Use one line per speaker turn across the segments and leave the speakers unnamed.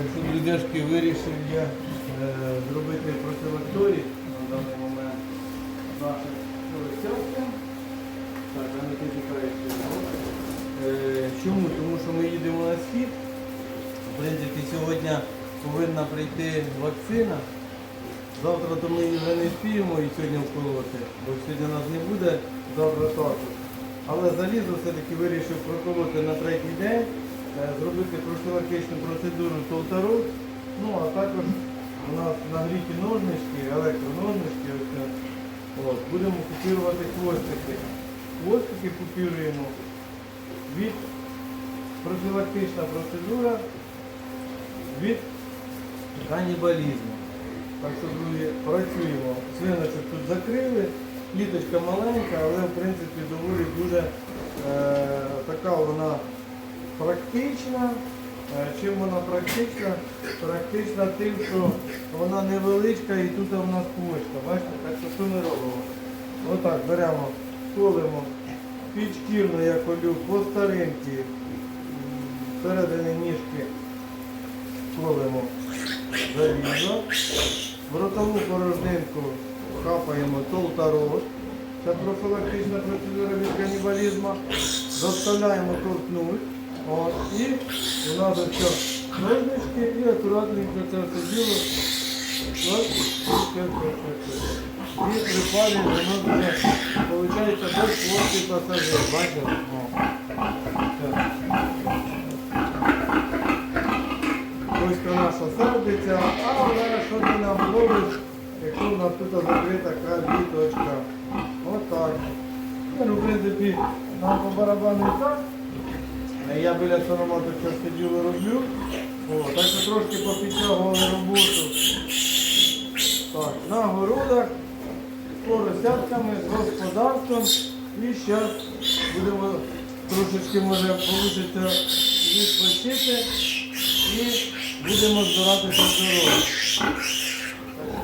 Так що, вирішив я е, зробити профілакторій на даний момент наших поросятка. Так, не тільки Е, Чому? Тому що ми їдемо на схід. В принципі, сьогодні повинна прийти вакцина. Завтра то ми вже не спіємо і сьогодні вколоти, бо сьогодні нас не буде, завтра також. Але залізо все-таки вирішив проколоти на третій день, зробити профілактичну процедуру толтару. Ну, а також у нас нагріті ножнички, електроножнички. ось. От, будемо купірувати хвостики. Хвостики купіруємо від профілактична процедура від канібалізму. Так що, друзі, працюємо. Свиночок тут закрили, кліточка маленька, але в принципі доволі дуже е, така вона практична. Е, Чим вона практична? Практична тим, що вона невеличка і тут у нас кулочка. Бачите, так що що ми робимо? Отак беремо, колемо підшкірно, я колю по старинці, м, всередині ніжки колемо залізо. В ротову порожнинку капаємо толтарот. Це профілактична процедура від канібалізму. Заставляємо ковтнути. От, у нас ось ножнички і акуратненько це все діло. От, це, це, це. І припалюємо, воно буде, виходить, без хлопців пасажир. Бачите? О. Все. Ось наша сердиться, але що ти нам робиш, якщо в нас тут закрита каліточка. Отак. Ну, в принципі, нам по барабану і так. Е, Я біля сономату часто діло роблю. О, так що трошки попідтягували роботу. Так, на городах, з поросятками, з господарством. І зараз будемо трошечки може вийде відпочити і будемо збиратися з дороги.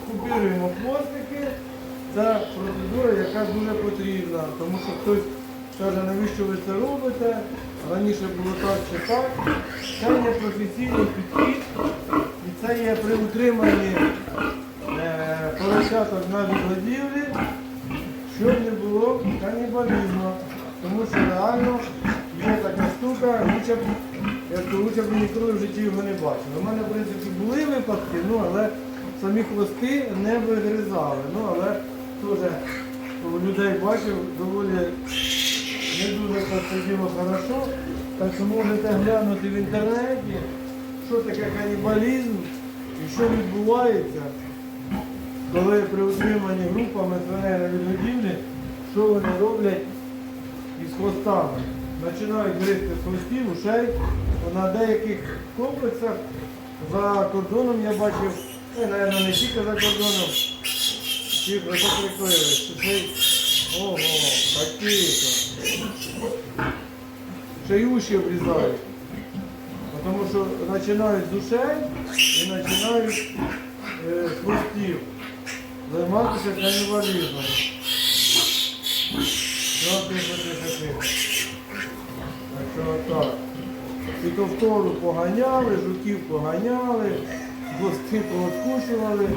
Купіруємо хвостики. Це процедура, яка дуже потрібна, тому що хтось каже, навіщо ви це робите, раніше було так чи так. Це є професійний підхід і це є при утриманні е, поросяток на відгодівлі, щоб не було канібалізму. Тому що реально є така штука, лучше б, я лучше б ніколи в житті його не бачив. У мене, в принципі, були випадки, ну, але самі хвости не вигризали. Ну, але теж людей бачив доволі не дуже це діло хорошо. Так що можете глянути в інтернеті, що таке канібалізм і що відбувається, коли при утриманні групами на відгодівлі, що вони роблять із хвостами. Починають гризти з хвостів, ушей. На деяких комплексах за кордоном я бачив, ну, навіть не тільки за кордоном, всіх прикрили, що цей, ого, такі-то. Ще й уші обрізають. Тому що починають з ушей і починають е, з хвостів займатися канібалізмом. Так що так. І ковтору поганяли, жуків поганяли, хвости пооткушували.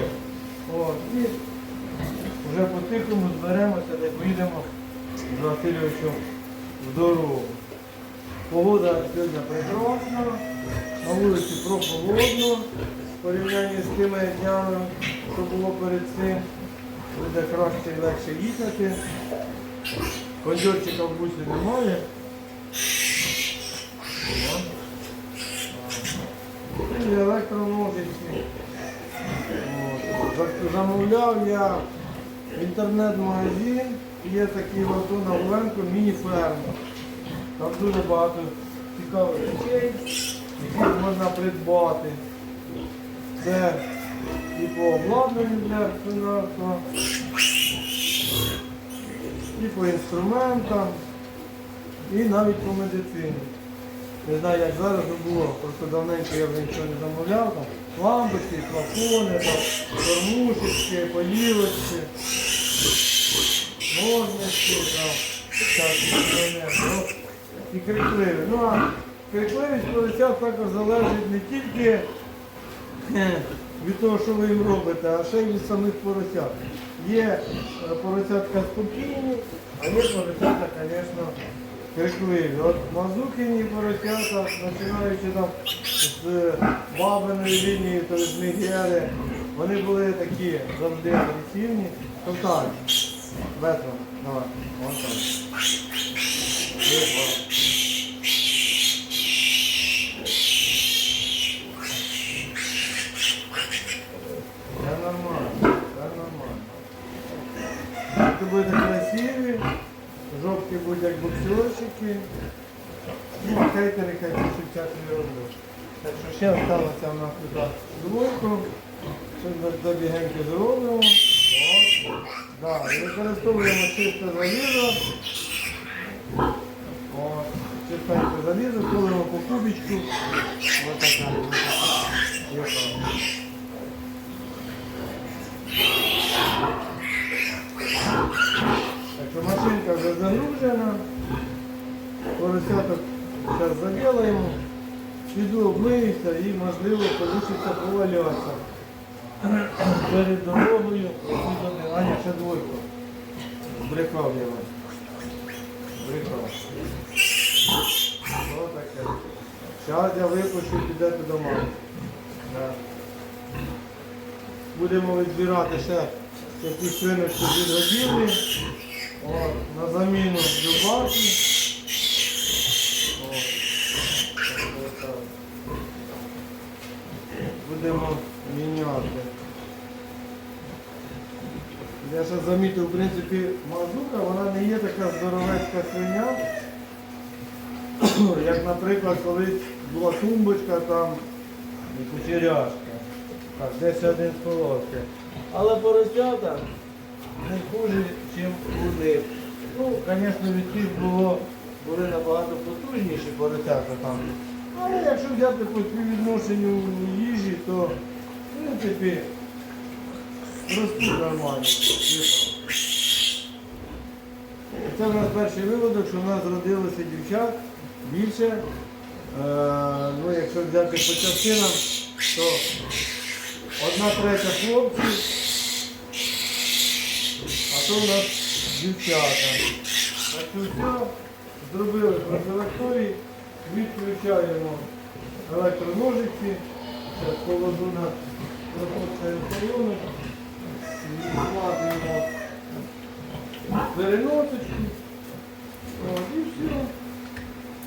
От, і вже по-тихому зберемося, де поїдемо з Васильовичем в дорогу. Погода сьогодні прекрасна, на вулиці прохолодно в порівнянні з тими днями, що було перед цим. Буде краще і легше їхати. Кондьорчика в бусі немає. І електроножиці. Замовляв я інтернет-магазин, є такий на Оленко міні-ферма. Там дуже багато цікавих речей, які можна придбати. Це і по обладнанню для свинарства, і по інструментам, і навіть по медицині. Не знаю, як зараз було, просто давненько я вже нічого не замовляв. Там лампочки, флакони, кормушечки, поїлочки, ножнички, там, інструменти. Ну, і крикливі. Ну а крикливість поросят також залежить не тільки від того, що ви їм робите, а ще й від самих поросят. Є е, поросятка спокійні, а є поросята, звісно, крикливі. От мазукині поросята, починаючи там з бабиної лінії, то з Мігели, вони були такі завжди агресивні. Тобто, ветром, давай, вон там. Це нормально, це нормально. Це красиві, жовті будуть як боксерчики. Ну, а хейтери хай пишуть всякі ерунду. Так що ще осталося в нас туди двойку. Щось забігеньки зробимо. Да, використовуємо чисте залізо. От. Чистеньке залізо, колимо по кубічку. Ось. Так що машинка вже загружена. Поросяток зараз заділаємо. Піду обмиюся і можливо вийде повалятися. Перед дорогою Аня, ще двойку. Брехав я вас. Брехав. Таке. Зараз я випущу, підете до мами. Будемо відбирати ще якусь свиночку від годівлі. На заміну дубаки. От. Будемо міняти. Я ще замітив, в принципі, мазука, вона не є така здоровецька свиня. Як, наприклад, колись була тумбочка там і кучеряшка. Так, десь один з полоски. Але поросята не хуже, ніж них. Ну, звісно, тих було, були набагато потужніші поросята там. Але якщо взяти по співвідношенню їжі, то в принципі ростуть нормально. Це в нас перший виводок, що в нас зродилося дівчат більше. Е, ну, якщо взяти по частинам, то одна третя хлопців, а то в нас дівчата. Так що все, зробили профілакторій, відключаємо електроножиці, зараз положу на колону, відкладуємо переносочку. От, і все.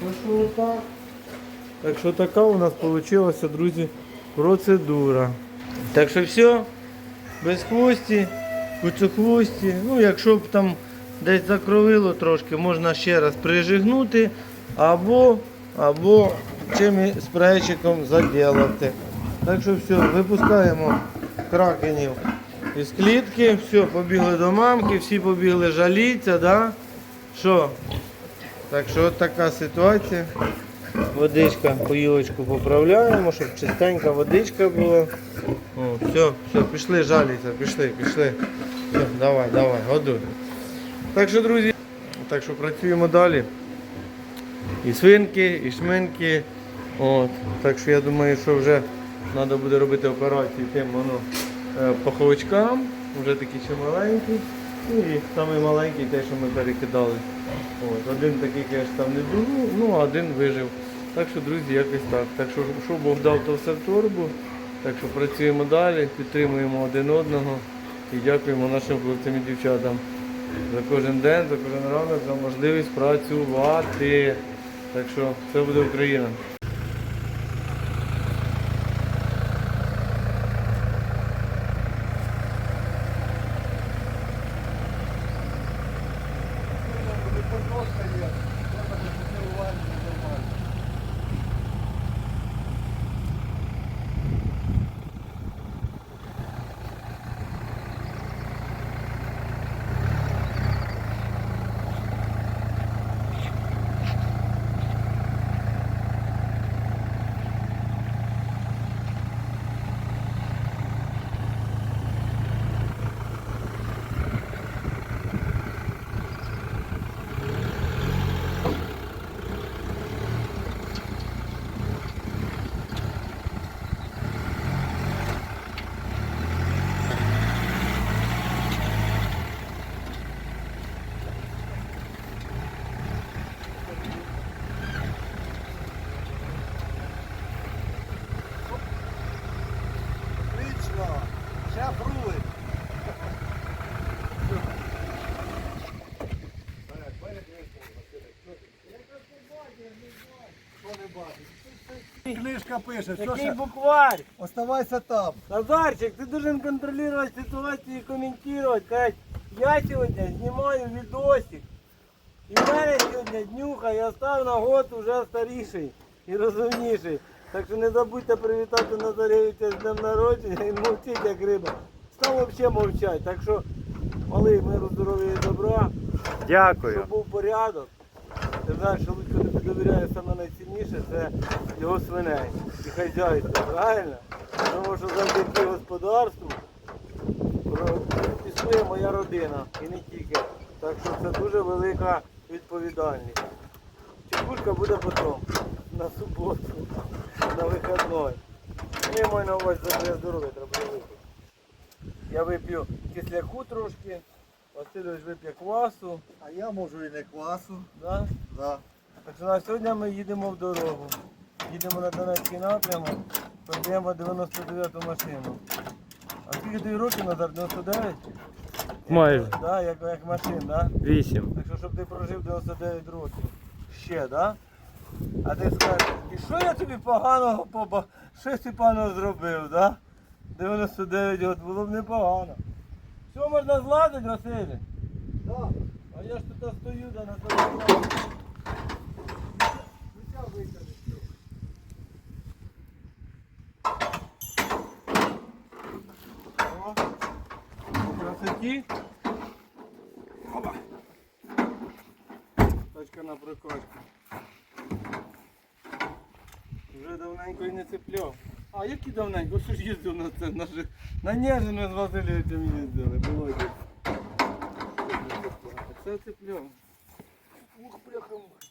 Так що отак. Так що така у нас вийшла, друзі, процедура. Так що все, без хвості, куцехвості. Ну, якщо б там десь закровило трошки, можна ще раз прижигнути або, або чим спрейчиком заділати. Так що все, випускаємо кракенів із клітки, все, побігли до мамки, всі побігли жаліться, да? Що? Так що от така ситуація. Водичка, поїлочку поправляємо, щоб чистенька водичка була. О, все, все, пішли жаліться, пішли, пішли. Все, давай, давай, годуй. Так що, друзі, так що працюємо далі. І свинки, і шминки. От. Так що я думаю, що вже треба буде робити операцію тим воно е, паховичкам. Вже такі ще маленькі. І самий маленький те, що ми перекидали. От. Один я ж там не був, ну а один вижив. Так що, друзі, якось так. Так що, що Бог дав, то все в торбу. Так що працюємо далі, підтримуємо один одного і дякуємо нашим хлопцям і дівчатам за кожен день, за кожен ранок, за можливість працювати. Так що все буде Україна. Який,
книжка пише, що
який
ще?
букварь?
Оставайся там.
Назарчик, ты должен контролировать ситуацию и комментировать. Сказать, я сегодня снимаю видосик. І в мене сьогодні днюха, я став на год уже старіший і розумніший. Так що не забудьте привітати Назаревича з днем народження, він мовчить як риба. Став взагалі мовчать. Так що малий миру здоров'я і добра, щоб був порядок. Ти знаєш, що Луцько тобі довіряє саме найцінніше, це його свиней і хазяйство, правильно? Тому що завдяки господарству існує моя родина і не тільки. Так що це дуже велика відповідальність. Чекушка буде потім, на суботу, на вихідний. Ну, я маю на увазі за моє здоров'я треба випити. Я вип'ю кисляку трошки, Васильович вип'є квасу.
А я можу і не квасу.
Да?
Да.
Так що на сьогодні ми їдемо в дорогу. Їдемо на Донецький напрямок, продаємо 99-ту машину. А скільки тобі років Назар? 99?
Майже.
Так, да, як, як машин, так? Да?
Вісім.
Так що, щоб ти прожив 99 років. Ще, так? Да? А ти скажеш, і що я тобі поганого поба... Що ти поганого зробив, да? 99 років було б непогано. Все можна зладити, Василь?
Да.
А я ж тут стою, да на тому. Красоті. Опа. Тачка на прокачку. Вже давненько і не цепляв. А які давненько? Що ж їздив на це? На, на Нежину з Васильовичем їздили, було. Це цепляв. Ух, бляха.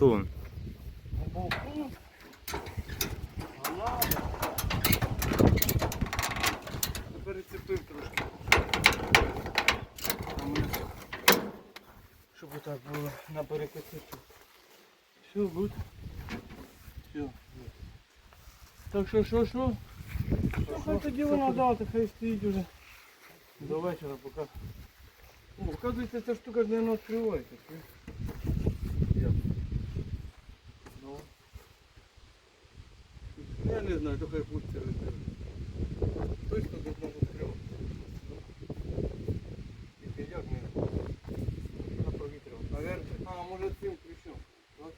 Тун.
Перецепив трошки. А ми- Щоб отак було на перекосити. Все, буде. Все. Так що, що, що? Ну, хай тоді вона дати, хай стоїть уже. До вечора поки. О, вказується, ця штука ж не відкривається. то хай хлопці відкриють. Точно должно відкривати. Тільки як не на повітря. Наверное. А, може цим ключом. Так?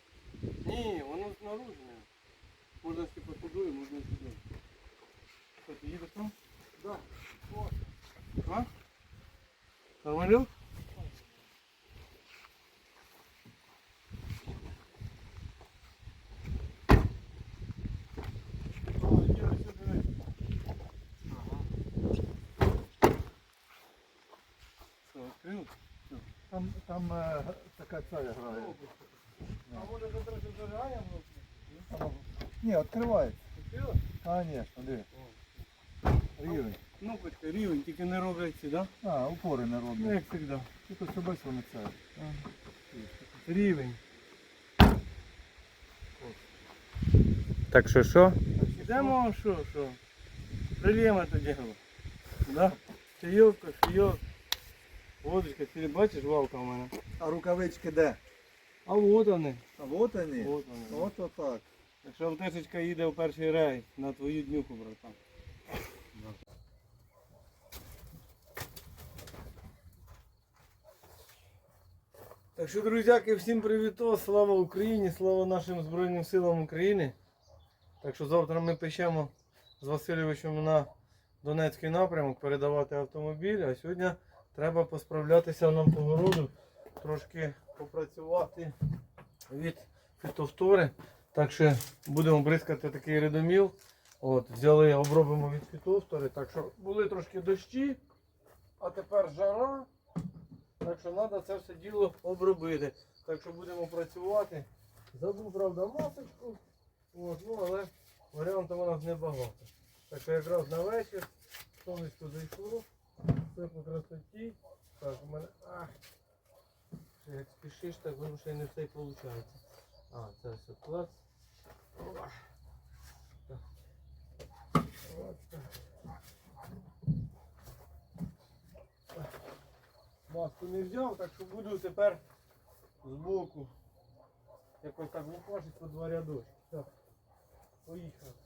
Ні, воно знаружне. Можна типу туди, можна сюди. Що, ти їдеш там? Да. О. А? Нормалю?
Там, е, така ця грає.
А може це трохи зажигання було?
Ні, відкривається.
Відкрила?
Звісно, диви. Рівень.
Кнопочка, рівень, тільки не роблять ці, так?
А, упори не
Ну,
роблять.
як завжди.
Тільки все бачиш, вони це.
Рівень.
Так що що?
Йдемо, що, що? Прилємо то діло. Да? Чайок, кофійок. Водочка, ти бачиш, валка у мене.
А рукавички де?
А от вони.
А от вони.
От вони.
От отак.
Якщо ЛТшечка їде в перший рейс на твою днюху, братан. Так що, друзяки, всім привіт, слава Україні, слава нашим Збройним силам України. Так що завтра ми печемо з Васильовичем на Донецький напрямок передавати автомобіль, а сьогодні треба посправлятися нам по городу, трошки попрацювати від фітовтори. Так що будемо бризкати такий редоміл. От, взяли, обробимо від фітовтори. Так що були трошки дощі, а тепер жара. Так що треба це все діло обробити. Так що будемо працювати. Забув, правда, масочку. От, ну, але варіантів у нас небагато. Так що якраз на вечір сонечко зайшло. Все по красоті. Так, у мене. Ах. Як спішиш, так воно ще не все й виходить. А, це все так. Маску не взяв, так що буду тепер збоку. Якось так лупашить по два рядочки. Так. Поїхав.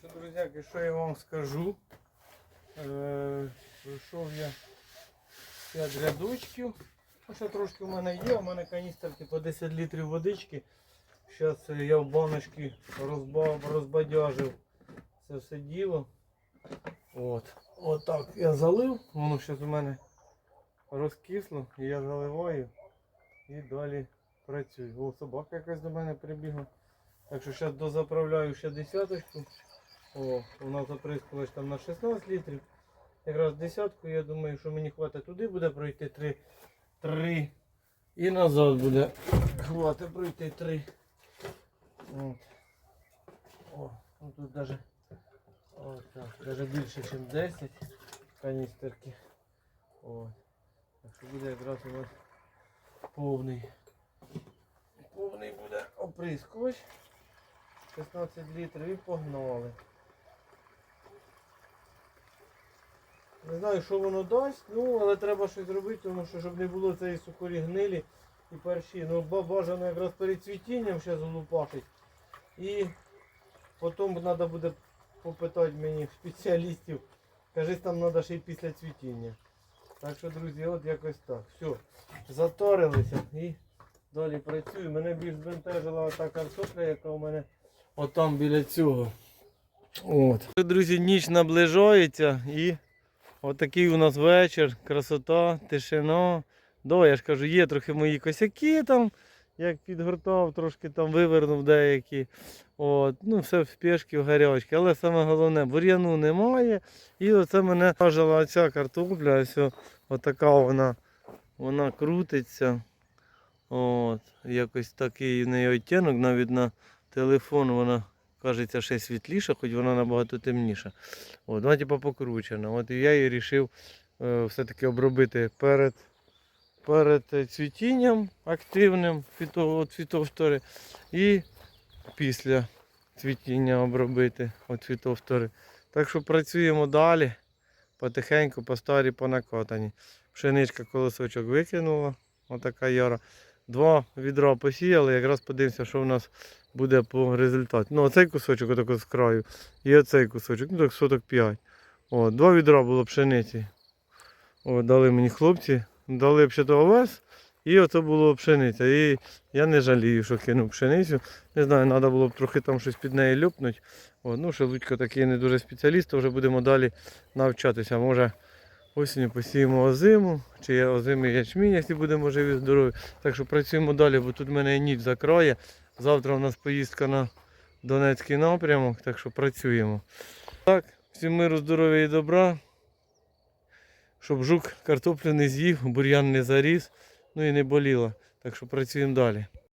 Значить, друзяки, що я вам скажу? Е, я 5 рядочків. Ну, ще трошки в мене є, у мене каністерки по 10 літрів водички. Зараз я в баночки розба, розбадяжив це все діло. От. От так я залив, воно зараз у мене розкисло, я заливаю і далі працюю. О, собака якась до мене прибігла. Так що зараз дозаправляю ще десяточку. О, вона заприскалась там на 16 літрів. Якраз десятку, я думаю, що мені хватить туди буде пройти 3. 3. І назад буде. Хватить пройти 3. От. О, ну тут даже більше, ніж 10 каністерки. О. Так що буде якраз у нас повний. Повний буде оприскувач. 16 літрів і погнали. Не знаю, що воно дасть, ну, але треба щось робити, тому що щоб не було цієї сухорі гнилі і перші. Ну, бажано якраз перед цвітінням ще залупашить. І потім треба буде попитати мені спеціалістів. Кажись, там треба ще й після цвітіння. Так що, друзі, от якось так. Все, заторилися і далі працюю. Мене більш збентежила та картопля, яка у мене отам біля цього. От. Друзі, ніч наближається і отакий у нас вечір, красота, тишина. Да, я ж кажу, є трохи мої косяки там, як підгортав, трошки там вивернув деякі. От, ну все в спешки, в гарячки. Але саме головне, бур'яну немає. І оце мене вражила ця картопля, ось отака вона, вона крутиться. От, якось такий в неї оттінок, навіть на телефон вона кажеться ще світліша, хоч вона набагато темніша. От, вона типу покручена. От і я її вирішив е, все-таки обробити перед, перед цвітінням активним фітофтори і після цвітіння обробити от фітофтори. Так що працюємо далі. Потихеньку, по старі, по накатані. Пшеничка колосочок викинула, отака яра. Два відра посіяли, якраз подивимося, що в нас буде по результаті. Ну, оцей кусочок отако з краю. І оцей кусочок, ну так соток 5. О, два відра було пшениці. О, дали мені хлопці, дали ще то овес, і оце було пшениця. І я не жалію, що кинув пшеницю. Не знаю, треба було б трохи там щось під неї люпнути. О, ну, що Лудько такий не дуже спеціаліст, то вже будемо далі навчатися. Може осінню посіємо озиму, чи озимий ячмінь, якщо будемо живі, здорові. Так що працюємо далі, бо тут в мене ніч закроє. Завтра у нас поїздка на Донецький напрямок, так що працюємо. Так, всім миру, здоров'я і добра. Щоб жук картоплю не з'їв, бур'ян не заріс, ну і не боліло. Так що працюємо далі.